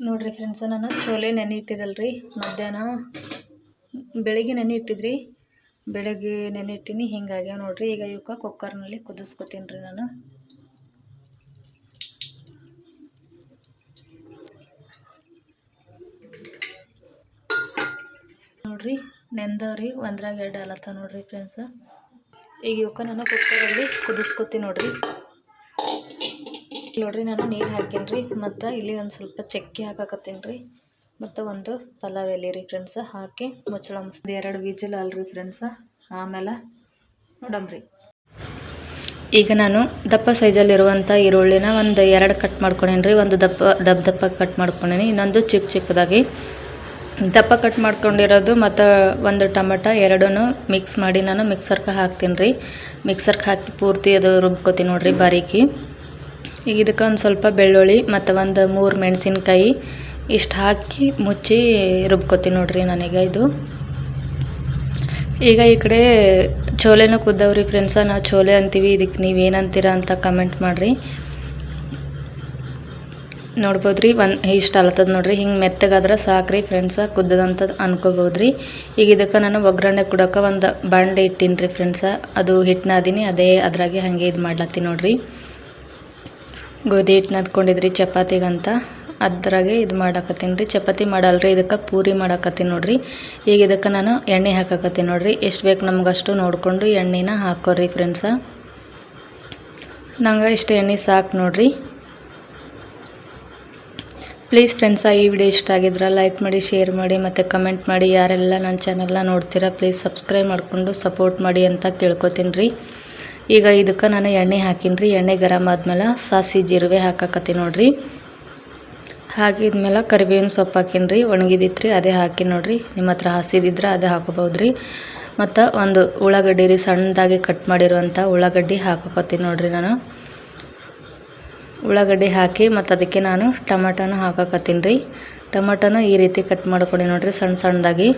ನೋಡ್ರಿ ಫ್ರೆಂಡ್ಸ ನಾನು ಚೋಲೆ ನೆನೆ ಇಟ್ಟಿದ್ದಲ್ರಿ ಮಧ್ಯಾಹ್ನ ಬೆಳಗ್ಗೆ ನೆನೆ ಇಟ್ಟಿದ್ರಿ. ಬೆಳಗ್ಗೆ ನೆನೆ ಇಟ್ಟೀನಿ ಹಿಂಗಾಗ್ಯಾವ ನೋಡ್ರಿ. ಈಗ ಇವಕ್ಕೆ ಕುಕ್ಕರ್ನಲ್ಲಿ ಕುದಿಸ್ಕೊತೀನಿ ರೀ ನಾನು. ನೋಡ್ರಿ, ನೆಂದವ್ರಿ, ಒಂದ್ರಾಗ ಎರಡು ಅಲತ್ತ ನೋಡ್ರಿ ಫ್ರೆಂಡ್ಸ ಈಗ ಇವಕ್ಕೆ ನಾನು ಕುಕ್ಕರಲ್ಲಿ ಕುದಿಸ್ಕೊತೀನಿ ನೋಡ್ರಿ. ನೋಡ್ರಿ, ನಾನು ನೀರು ಹಾಕೀನಿ ರೀ ಮತ್ತು ಇಲ್ಲಿ ಒಂದು ಸ್ವಲ್ಪ ಚಕ್ಕೆ ಹಾಕಾಕತ್ತೀನಿ ರೀ ಮತ್ತು ಒಂದು ಪಲಾವ್ ಎಲೆ ರೀ ಫ್ರೆಂಡ್ಸ ಹಾಕಿ ಮುಚ್ಚಳ ಮುಸ್ದು ಎರಡು ವಿಜಿಲ್ ಅಲ್ರಿ ಫ್ರೆಂಡ್ಸ ಆಮೇಲೆ ನೋಡಮ್ರಿ ಈಗ ನಾನು ದಪ್ಪ ಸೈಜಲ್ಲಿರುವಂಥ ಈರುಳ್ಳಿನ ಒಂದು ಎರಡು ಕಟ್ ಮಾಡ್ಕೊಂಡೇನಿ ರೀ ಒಂದು ದಪ್ಪ ದಪ್ಪ ದಪ್ಪ ಕಟ್ ಮಾಡ್ಕೊಂಡೇನಿ ಇನ್ನೊಂದು ಚಿಕ್ಕ ಚಿಕ್ಕದಾಗಿ ದಪ್ಪ ಕಟ್ ಮಾಡ್ಕೊಂಡಿರೋದು ಮತ್ತು ಒಂದು ಟೊಮೆಟೊ ಎರಡೂ ಮಿಕ್ಸ್ ಮಾಡಿ ನಾನು ಮಿಕ್ಸರ್ಗೆ ಹಾಕ್ತೀನಿ ರೀ ಮಿಕ್ಸರ್ಗೆ ಹಾಕಿ ಪೂರ್ತಿ ಅದು ರುಬ್ಕೋತೀನಿ ನೋಡಿರಿ ಬಾರೀಕಿ. ಈಗ ಇದಕ್ಕೆ ಒಂದು ಸ್ವಲ್ಪ ಬೆಳ್ಳುಳ್ಳಿ ಮತ್ತು ಒಂದು ಮೂರು ಮೆಣಸಿನ್ಕಾಯಿ ಇಷ್ಟು ಹಾಕಿ ಮುಚ್ಚಿ ರುಬ್ಕೋತೀನಿ ನೋಡ್ರಿ ನನಗೆ ಇದು. ಈಗ ಈ ಕಡೆ ಚೋಲೆನೂ ಕುದ್ದವ್ರಿ ಫ್ರೆಂಡ್ಸ ನಾವು ಚೋಲೆ ಅಂತೀವಿ, ಇದಕ್ಕೆ ನೀವು ಏನಂತೀರ ಅಂತ ಕಮೆಂಟ್ ಮಾಡಿರಿ. ನೋಡ್ಬೋದು ರೀ ಒಂದು ಇಷ್ಟು ಅಲತ್ತದ ನೋಡ್ರಿ, ಹಿಂಗೆ ಮೆತ್ತಗಾದ್ರೆ ಸಾಕ್ರಿ ಫ್ರೆಂಡ್ಸ ಕುದ್ದದಂತ ಅನ್ಕೋಬೋದು ರೀ ಈಗ ಇದಕ್ಕೆ ನಾನು ಒಗ್ಗರಣೆ ಕೊಡೋಕೆ ಒಂದು ಬಾಂಡೆ ಇಟ್ಟೀನಿ ರೀ ಫ್ರೆಂಡ್ಸ ಅದು ಹಿಟ್ಟನ್ನ ಅದೀನಿ, ಅದೇ ಅದ್ರಾಗೆ ಹಾಗೆ ಇದು ಮಾಡ್ಲತ್ತೀನಿ ನೋಡ್ರಿ. ಗೋಧಿ ಹಿಟ್ಟು ನದ್ಕೊಂಡಿದ್ರಿ ಚಪಾತಿಗಂತ. ಅದ್ರಾಗೆ ಇದು ಮಾಡಾಕತ್ತೀನಿ ರೀ. ಚಪಾತಿ ಮಾಡಲ್ರಿ, ಇದಕ್ಕೆ ಪೂರಿ ಮಾಡಾಕತ್ತೀನಿ ನೋಡ್ರಿ. ಈಗ ಇದಕ್ಕೆ ನಾನು ಎಣ್ಣೆ ಹಾಕಾಕತ್ತೀನಿ ನೋಡ್ರಿ. ಎಷ್ಟು ಬೇಕು ನಮ್ಗಷ್ಟು ನೋಡಿಕೊಂಡು ಎಣ್ಣೆನ ಹಾಕೋರಿ ಫ್ರೆಂಡ್ಸ ನಂಗೆ ಇಷ್ಟು ಎಣ್ಣೆ ಸಾಕು ನೋಡ್ರಿ. ಪ್ಲೀಸ್ ಫ್ರೆಂಡ್ಸ ಈ ವಿಡಿಯೋ ಇಷ್ಟ ಆಗಿದ್ರೆ ಲೈಕ್ ಮಾಡಿ ಶೇರ್ ಮಾಡಿ, ಮತ್ತು ಕಮೆಂಟ್ ಮಾಡಿ. ಯಾರೆಲ್ಲ ನನ್ನ ಚಾನಲ್ನ ನೋಡ್ತೀರಾ ಪ್ಲೀಸ್ ಸಬ್ಸ್ಕ್ರೈಬ್ ಮಾಡಿಕೊಂಡು ಸಪೋರ್ಟ್ ಮಾಡಿ ಅಂತ ಕೇಳ್ಕೊತೀನಿ ರೀ. ಈಗ ಇದಕ್ಕೆ ನಾನು ಎಣ್ಣೆ ಹಾಕೀನಿ ರೀ ಎಣ್ಣೆ ಗರಮ್ ಆದ್ಮೇಲೆ ಸಾಸಿ ಜೀರಿಗೆ ಹಾಕಾಕತ್ತೀನಿ ನೋಡ್ರಿ. ಹಾಕಿದ್ಮೇಲೆ ಕರಿಬೇವಿನ ಸೊಪ್ಪು ಹಾಕಿನ್ರಿ. ಒಣಗಿದಿತ್ತು ರೀ ಅದೇ ಹಾಕಿ ನೋಡ್ರಿ. ನಿಮ್ಮ ಹತ್ರ ಹಸಿದಿದ್ರೆ ಅದೇ ಹಾಕೋಬೋದು ರೀ ಮತ್ತು ಒಂದು ಉಳ್ಳಾಗಡ್ಡಿ ರೀ, ಸಣ್ಣದಾಗಿ ಕಟ್ ಮಾಡಿರುವಂಥ ಉಳ್ಳಾಗಡ್ಡಿ ಹಾಕೋಕತ್ತೀನಿ ನೋಡ್ರಿ ನಾನು. ಉಳ್ಳಾಗಡ್ಡಿ ಹಾಕಿ ಮತ್ತು ಅದಕ್ಕೆ ನಾನು ಟಮಾಟೋನ ಹಾಕೋಕತ್ತೀನಿ ರೀ. ಟಮಾಟೋನ ಈ ರೀತಿ ಕಟ್ ಮಾಡ್ಕೊಂಡು ನೋಡ್ರಿ, ಸಣ್ಣ ಸಣ್ಣದಾಗಿ.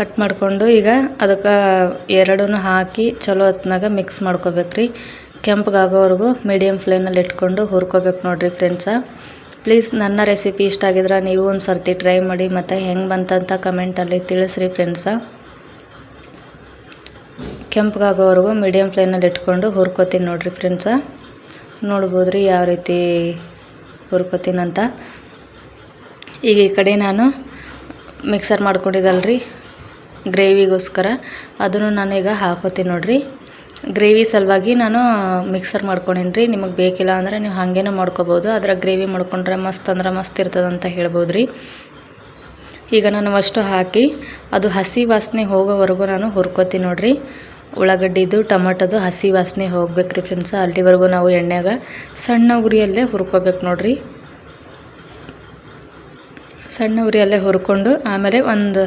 ಕಟ್ ಮಾಡಿಕೊಂಡು ಈಗ ಅದಕ್ಕೆ ಎರಡೂ ಹಾಕಿ ಚಲೋ ಹೊತ್ನಾಗ ಮಿಕ್ಸ್ ಮಾಡ್ಕೋಬೇಕು ರೀ ಕೆಂಪಗಾಗೋವರೆಗೂ ಮೀಡಿಯಮ್ ಫ್ಲೇಮಲ್ಲಿ ಇಟ್ಕೊಂಡು ಹುರ್ಕೋಬೇಕು ನೋಡಿರಿ ಫ್ರೆಂಡ್ಸ ಪ್ಲೀಸ್ ನನ್ನ ರೆಸಿಪಿ ಇಷ್ಟ ಆಗಿದ್ರೆ ನೀವು ಒಂದು ಸರ್ತಿ ಟ್ರೈ ಮಾಡಿ ಮತ್ತು ಹೆಂಗೆ ಬಂತಂತ ಕಮೆಂಟಲ್ಲಿ ತಿಳಿಸ್ರಿ ಫ್ರೆಂಡ್ಸ ಕೆಂಪಗಾಗೋವರೆಗೂ ಮೀಡಿಯಮ್ ಫ್ಲೇಮಲ್ಲಿ ಇಟ್ಕೊಂಡು ಹುರ್ಕೋತೀನಿ ನೋಡಿರಿ ಫ್ರೆಂಡ್ಸ ನೋಡ್ಬೋದು ರೀ ಯಾವ ರೀತಿ ಹುರ್ಕೋತೀನಂತ. ಈಗ ಈ ಕಡೆ ನಾನು ಮಿಕ್ಸರ್ ಮಾಡ್ಕೊಂಡಿದ್ದಲ್ರಿ. ಗ್ರೇವಿಗೋಸ್ಕರ. ಅದನ್ನು ನಾನೀಗ ಹಾಕೋತೀನಿ ನೋಡಿರಿ. ಗ್ರೇವಿ ಸಲುವಾಗಿ ನಾನು ಮಿಕ್ಸರ್ ಮಾಡ್ಕೊಂಡೀನಿ ರೀ ನಿಮಗೆ ಬೇಕಿಲ್ಲ ಅಂದರೆ ನೀವು ಹಾಗೇನೂ ಮಾಡ್ಕೋಬೋದು. ಅದರ ಗ್ರೇವಿ ಮಾಡ್ಕೊಂಡ್ರೆ ಮಸ್ತ್ ಅಂದ್ರೆ ಮಸ್ತ್ ಇರ್ತದಂತ ಹೇಳ್ಬೋದು ರೀ ಈಗ ನಾನು ಅಷ್ಟು ಹಾಕಿ ಅದು ಹಸಿ ವಾಸನೆ ಹೋಗೋವರೆಗೂ ನಾನು ಹುರ್ಕೋತೀನಿ ನೋಡಿರಿ. ಉಳ್ಳಾಗಡ್ಡಿದು, ಟೊಮಟೊದು ಹಸಿ ವಾಸನೆ ಹೋಗ್ಬೇಕು ರೀ ಫ್ರೆಂಡ್ಸ್. ಅಲ್ಲಿವರೆಗೂ ನಾವು ಎಣ್ಣೆಗ ಸಣ್ಣ ಉರಿಯಲ್ಲೇ ಹುರ್ಕೋಬೇಕು ನೋಡಿರಿ. ಸಣ್ಣ ಉರಿಯಲ್ಲೇ ಹುರ್ಕೊಂಡು ಆಮೇಲೆ ಒಂದು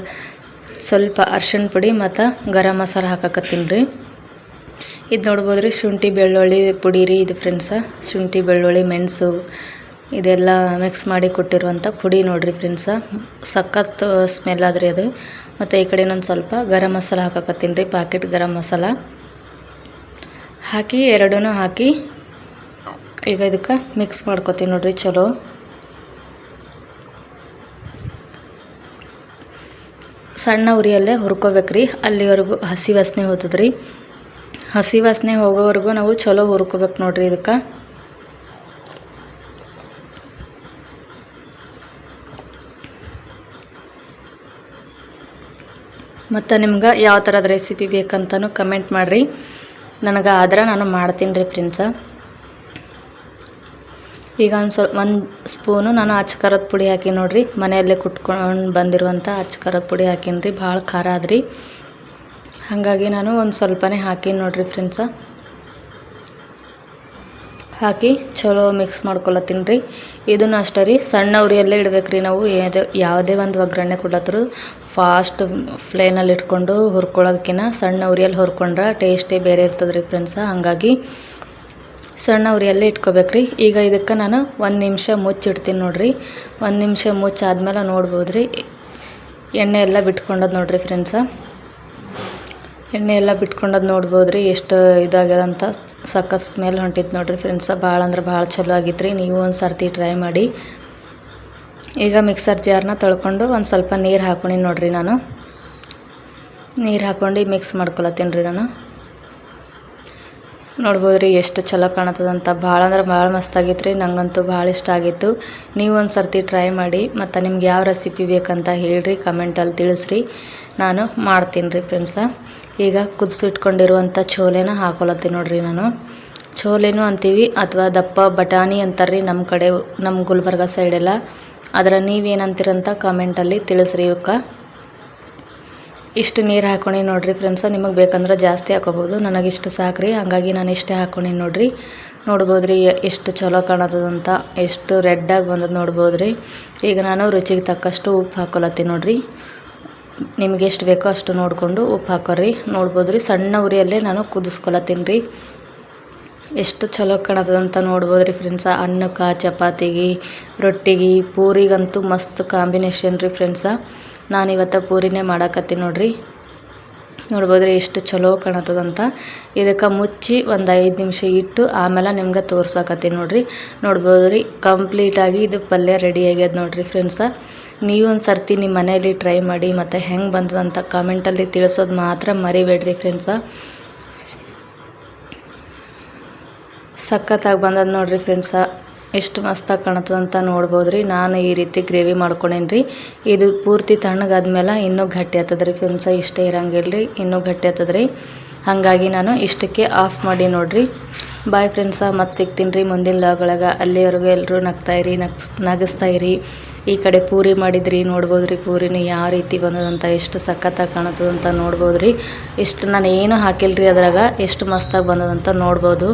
ಸ್ವಲ್ಪ ಅರ್ಶಿಣ ಪುಡಿ ಮತ್ತು ಗರಂ ಮಸಾಲ ಹಾಕಕತ್ತೀನಿ ರೀ. ಇದು ನೋಡ್ಬೋದು ರೀ, ಶುಂಠಿ, ಬೆಳ್ಳುಳ್ಳಿ ಪುಡಿ ರೀ ಇದು ಫ್ರೆಂಡ್ಸ ಶುಂಠಿ, ಬೆಳ್ಳುಳ್ಳಿ, ಮೆಣಸು ಇದೆಲ್ಲ ಮಿಕ್ಸ್ ಮಾಡಿ ಕೊಟ್ಟಿರುವಂಥ ಪುಡಿ ನೋಡಿರಿ ಫ್ರೆಂಡ್ಸ ಸಖತ್ ಸ್ಮೆಲ್ ಆದ್ರಿ ಅದು. ಮತ್ತು ಈ ಕಡೆ ಇನ್ನೊಂದು ಸ್ವಲ್ಪ ಗರಂ ಮಸಾಲ ಹಾಕಕತ್ತೀನಿ ರೀ ಪ್ಯಾಕೆಟ್ ಗರಂ ಮಸಾಲ. ಹಾಕಿ ಎರಡೂ ಹಾಕಿ ಈಗ ಇದಕ್ಕೆ ಮಿಕ್ಸ್ ಮಾಡ್ಕೊತೀನಿ ನೋಡಿರಿ, ಚಲೋ. ಸಣ್ಣ ಉರಿಯಲ್ಲೇ ಹುರ್ಕೋಬೇಕು ರೀ ಅಲ್ಲಿವರೆಗೂ ಹಸಿ ವಾಸನೆ ಹೋಗ್ತದೆ ರೀ ಹಸಿ ವಾಸನೆ ಹೋಗೋವರೆಗೂ ನಾವು ಚಲೋ ಹುರ್ಕೋಬೇಕು ನೋಡ್ರಿ ಇದಕ್ಕೆ. ಮತ್ತು ನಿಮ್ಗೆ ಯಾವ ಥರದ ರೆಸಿಪಿ ಬೇಕಂತನೂ ಕಮೆಂಟ್ ಮಾಡಿರಿ. ನನಗೆ ಆದ್ರೆ ನಾನು ಮಾಡ್ತೀನಿ ರೀ ಫ್ರೆಂಡ್ಸ ಈಗ ಒಂದು ಸ್ವಲ್ಪ, ಒಂದು ಸ್ಪೂನು ನಾನು ಅಚ್ಕಾರದ ಪುಡಿ ಹಾಕಿ ನೋಡ್ರಿ. ಮನೆಯಲ್ಲೇ ಕುಟ್ಕೊಂಡು ಬಂದಿರುವಂಥ ಅಚ್ಕಾರದ ಪುಡಿ ಹಾಕೀನಿ ರೀ ಭಾಳ ಖಾರ ಆದ್ರಿ. ಹಾಗಾಗಿ ನಾನು ಒಂದು ಸ್ವಲ್ಪನೇ ಹಾಕೀನಿ ನೋಡ್ರಿ ಫ್ರೆಂಡ್ಸ ಹಾಕಿ ಚಲೋ ಮಿಕ್ಸ್ ಮಾಡ್ಕೊಳತ್ತೀನಿ ರೀ ಇದನ್ನು ಅಷ್ಟೇ ರೀ, ಸಣ್ಣ ಉರಿಯಲ್ಲೇ ಇಡ್ಬೇಕು ರೀ ನಾವು. ಯಾವುದೇ ಯಾವುದೇ ಒಂದು ಒಗ್ಗರಣೆ ಕೊಡತ್ತರು ಫಾಸ್ಟ್ ಫ್ಲೇನಲ್ಲಿ ಇಟ್ಕೊಂಡು ಹುರ್ಕೊಳ್ಳೋದಕ್ಕಿಂತ ಸಣ್ಣ ಉರಿಯಲ್ಲಿ ಹುರ್ಕೊಂಡ್ರೆ ಟೇಸ್ಟೇ ಬೇರೆ ಇರ್ತದೆ ರೀ ಫ್ರೆಂಡ್ಸ ಹಾಗಾಗಿ ಸಣ್ಣ ಉರಿಯಲ್ಲೇ ಇಟ್ಕೋಬೇಕ್ರಿ. ಈಗ ಇದಕ್ಕೆ ನಾನು ಒಂದು ನಿಮಿಷ ಮುಚ್ಚಿಡ್ತೀನಿ ನೋಡಿರಿ. ಒಂದು ನಿಮಿಷ ಮುಚ್ಚಾದ್ಮೇಲೆ ನೋಡ್ಬೋದು ರೀ ಎಣ್ಣೆ ಎಲ್ಲ ಬಿಟ್ಕೊಂಡದ್ ನೋಡಿರಿ ಫ್ರೆಂಡ್ಸ ಎಣ್ಣೆ ಎಲ್ಲ ಬಿಟ್ಕೊಂಡದ್ದು ನೋಡ್ಬೋದು ರೀ ಎಷ್ಟು ಇದಾಗ್ಯದಂತ ಸಖತ್ ಮೇಲೆ ಹೊಂಟಿತ್ತು ನೋಡಿರಿ ಫ್ರೆಂಡ್ಸ ಭಾಳ ಅಂದ್ರೆ ಭಾಳ ಚಲೋ ಆಗಿತ್ತು ರೀ ನೀವು ಒಂದು ಸರ್ತಿ ಟ್ರೈ ಮಾಡಿ. ಈಗ ಮಿಕ್ಸರ್ ಜಾರ್ನ ತೊಳ್ಕೊಂಡು ಒಂದು ಸ್ವಲ್ಪ ನೀರು ಹಾಕೊಂಡಿ ನೋಡಿರಿ ನಾನು. ನೀರು ಹಾಕೊಂಡು ಮಿಕ್ಸ್ ಮಾಡ್ಕೊಳತ್ತೀನಿ ರೀ ನಾನು. ನೋಡ್ಬೋದು ರೀ ಎಷ್ಟು ಚಲೋ ಕಾಣತ್ತದಂತ. ಭಾಳ ಅಂದ್ರೆ ಭಾಳ ಮಸ್ತಾಗಿತ್ತು ರೀ ನಂಗಂತೂ ಭಾಳ ಇಷ್ಟ ಆಗಿತ್ತು. ನೀವು ಒಂದು ಸರ್ತಿ ಟ್ರೈ ಮಾಡಿ, ಮತ್ತು ನಿಮ್ಗೆ ಯಾವ ರೆಸಿಪಿ ಬೇಕಂತ ಹೇಳ್ರಿ ಕಮೆಂಟಲ್ಲಿ ತಿಳಿಸ್ರಿ. ನಾನು ಮಾಡ್ತೀನಿ ರೀ ಫ್ರೆಂಡ್ಸ ಈಗ ಕುದಿಸಿಟ್ಕೊಂಡಿರುವಂಥ ಚೋಲೆನ ಹಾಕೊಳತ್ತೀನಿ ನೋಡ್ರಿ ನಾನು. ಚೋಲೆನೂ ಅಂತೀವಿ, ಅಥವಾ ದಪ್ಪ ಬಟಾಣಿ ಅಂತಾರ್ರಿ ನಮ್ಮ ಕಡೆ ನಮ್ಮ ಗುಲ್ಬರ್ಗ ಸೈಡೆಲ್ಲ ಅದರ ನೀವೇನಂತೀರಂತ ಕಮೆಂಟಲ್ಲಿ ತಿಳಿಸ್ರಿ ಇವಕ್ಕೆ. ಇಷ್ಟು ನೀರು ಹಾಕೊಂಡು ನೋಡಿರಿ ಫ್ರೆಂಡ್ಸ ನಿಮಗೆ ಬೇಕಂದ್ರೆ ಜಾಸ್ತಿ ಹಾಕೋಬೋದು. ನನಗೆ ಇಷ್ಟು ಸಾಕ್ರಿ. ಹಂಗಾಗಿ ನಾನು ಇಷ್ಟೇ ಹಾಕೊಂಡು ನೋಡಿರಿ. ನೋಡ್ಬೋದು ರೀ ಎಷ್ಟು ಚಲೋ ಕಾಣತ್ತದಂತ ಎಷ್ಟು ರೆಡ್ಡಾಗಿ ಬಂದದ್ದು ನೋಡ್ಬೋದು ರೀ ಈಗ ನಾನು ರುಚಿಗೆ ತಕ್ಕಷ್ಟು ಉಪ್ಪು ಹಾಕೊಲತ್ತೀನಿ ನೋಡಿರಿ. ನಿಮಗೆ ಎಷ್ಟು ಬೇಕೋ ಅಷ್ಟು ನೋಡಿಕೊಂಡು ಉಪ್ಪು ಹಾಕೋರಿ ನೋಡ್ಬೋದು ರೀ ಸಣ್ಣ ಉರಿಯಲ್ಲೇ ನಾನು ಕುದಿಸ್ಕೊಳತ್ತೀನಿ ರೀ. ಎಷ್ಟು ಚಲೋ ಕಾಣತದಂತ ನೋಡ್ಬೋದು ರೀ ಫ್ರೆಂಡ್ಸ ಅನ್ನಕ್ಕೆ, ಚಪಾತಿಗೆ, ರೊಟ್ಟಿಗೆ, ಪೂರಿಗಂತೂ ಮಸ್ತ್ ಕಾಂಬಿನೇಷನ್ ರೀ ಫ್ರೆಂಡ್ಸ ನಾನು ಇವತ್ತು ಪೂರಿನೇ ಮಾಡಾಕತ್ತೀನಿ ನೋಡ್ರಿ. ನೋಡ್ಬೋದು ರೀ ಎಷ್ಟು ಚಲೋ ಕಾಣತ್ತದಂತ. ಇದಕ್ಕೆ ಮುಚ್ಚಿ ಒಂದು ಐದು ನಿಮಿಷ ಇಟ್ಟು ಆಮೇಲೆ ನಿಮ್ಗೆ ತೋರ್ಸಾಕತ್ತೀನಿ ನೋಡ್ರಿ. ನೋಡ್ಬೋದು ರೀ ಕಂಪ್ಲೀಟಾಗಿ ಇದು ಪಲ್ಯ ರೆಡಿ ಆಗ್ಯದ ನೋಡ್ರಿ ಫ್ರೆಂಡ್ಸ ನೀವು ಒಂದು ಸರ್ತಿ ನಿಮ್ಮ ಮನೆಯಲ್ಲಿ ಟ್ರೈ ಮಾಡಿ ಮತ್ತು ಹೆಂಗೆ ಬಂದದಂತ ಕಾಮೆಂಟಲ್ಲಿ ತಿಳಿಸೋದು ಮಾತ್ರ ಮರಿಬೇಡ್ರಿ ಫ್ರೆಂಡ್ಸ ಸಖತ್ತಾಗಿ ಬಂದದ ನೋಡ್ರಿ ಫ್ರೆಂಡ್ಸ ಎಷ್ಟು ಮಸ್ತಾಗಿ ಕಾಣತ್ತದಂತ ನೋಡ್ಬೋದು ರೀ ನಾನು ಈ ರೀತಿ ಗ್ರೇವಿ ಮಾಡ್ಕೊಂಡೇನಿ ರೀ ಇದು ಪೂರ್ತಿ ತಣ್ಣಗಾದ್ಮೇಲೆ ಇನ್ನೂ ಗಟ್ಟಿ ಆಗ್ತದೆ ರೀ ಫ್ರೆಂಡ್ಸ ಇಷ್ಟೇ ಇರಂಗಿಲ್ಲ ರೀ ಇನ್ನೂ ಗಟ್ಟಿ ಆಗ್ತದ ಹಾಗಾಗಿ ನಾನು ಇಷ್ಟಕ್ಕೆ ಆಫ್ ಮಾಡಿ ನೋಡಿರಿ. ಬಾಯ್ ಫ್ರೆಂಡ್ಸ ಮತ್ತೆ ಸಿಗ್ತೀನಿ ರೀ ಮುಂದಿನ ಲಾಗೊಳಗೆ ಅಲ್ಲಿವರೆಗೂ ಎಲ್ಲರೂ ನಗ್ತಾಯಿರಿ ನಗ್ಸ್ ನಗಿಸ್ತಾಯಿರಿ ಈ ಕಡೆ ಪೂರಿ ಮಾಡಿದ್ರಿ ನೋಡ್ಬೋದು ರೀ ಪೂರಿನ ಯಾವ ರೀತಿ ಬಂದದಂತ, ಎಷ್ಟು ಸಖತ್ತಾಗಿ ಕಾಣ್ತದಂತ ನೋಡ್ಬೋದು ರೀ ಇಷ್ಟು ನಾನು ಏನು ಹಾಕಿಲ್ಲ ರೀ ಅದ್ರಾಗ, ಎಷ್ಟು ಮಸ್ತಾಗಿ ಬಂದದಂತ ನೋಡ್ಬೋದು.